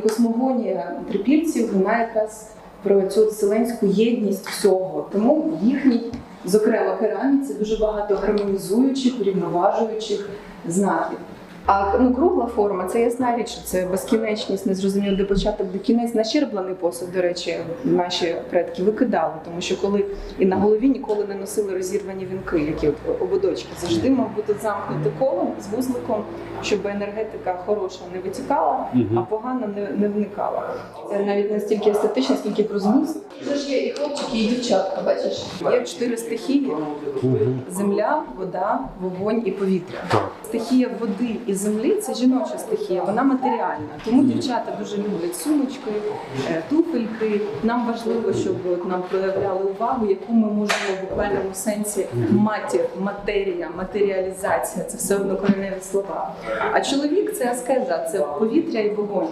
Космогонія трипільців вона якраз про цю вселенську єдність всього. Тому в їхній, зокрема, кераміці дуже багато гармонізуючих, рівноважуючих знаків. А ну, кругла форма це ясна річ, що це безкінечність, незрозуміло, де початок, де кінець. Нащерблений посуд, до речі, наші предки викидали, тому що коли і на голові ніколи не носили розірвані вінки, які от ободочки. Завжди мав бути замкнути колом з вузликом, щоб енергетика хороша не витікала, а погана не, не вникала. Це навіть не стільки естетично, скільки про зміст. Це ж є і хлопчики, і дівчатка. Бачиш, є чотири стихії: земля, вода, вогонь і повітря. Стихія води і землі це жіноча стихія, вона матеріальна. Тому дівчата дуже люблять сумочки, е, туфельки. Нам важливо, щоб от нам проявляли увагу, яку ми можемо в буквальному сенсі матір, матерія, матеріалізація це все одно кореневі слова. А чоловік це аскеза, це повітря і вогонь.